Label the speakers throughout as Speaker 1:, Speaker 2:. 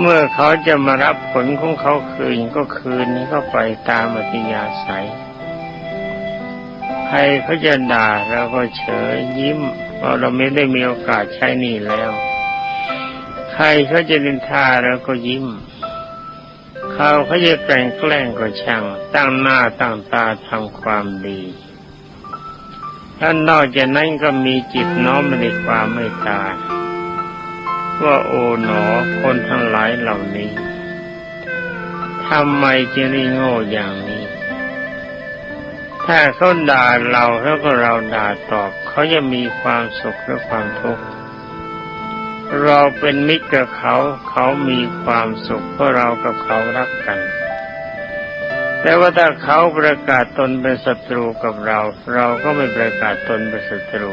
Speaker 1: เมื่อเขาจะมารับผลของเขาคืนก็คืนนี้ก็ไปตามอัธยาศัยใครเขาจะด่าเราก็เฉยยิ้มเพราะเราไม่ได้มีโอกาสใช้หนี่แล้ว ใครเขาจะนินทาเราก็ยิ้ม เขาเขาจะแกล้งแกล้งก็ช่าง ตั้งหน้าตั้งตาทำความดีท่านนอกจากนั้นก็มีจิตน้อมในความเมตตา ว่าโอ๋หนอคนทั้งหลายเหล่านี้ทำไมจึงได้โง่อย่างนี้ ถ้าเขาด่าเราแล้วก็เราด่าตอบ เขาจะมีความสุขหรือความทุกข์เราเป็นมิตรกับเขาเขามีความสุขเพราะเรากับเขารักกัน แต่ว่าถ้าเขาประกาศตนเป็นศัตรูกับเรา เราก็ไม่ประกาศตนเป็นศัตรู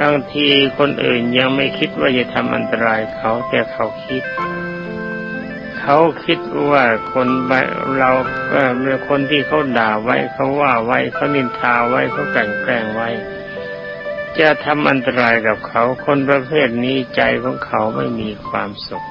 Speaker 1: บางทีคนอื่นยังไม่คิดว่าจะทำอันตรายเขาแต่เขาคิด เขาคิดว่าคนเราเอ่อคนที่เขาด่าไว้เขาว่าไว้เขานินทาไว้เขาแกล้งแกล้งไว้ จะทำอันตรายกับเขา คนประเภทนี้ใจของเขาไม่มีความสุข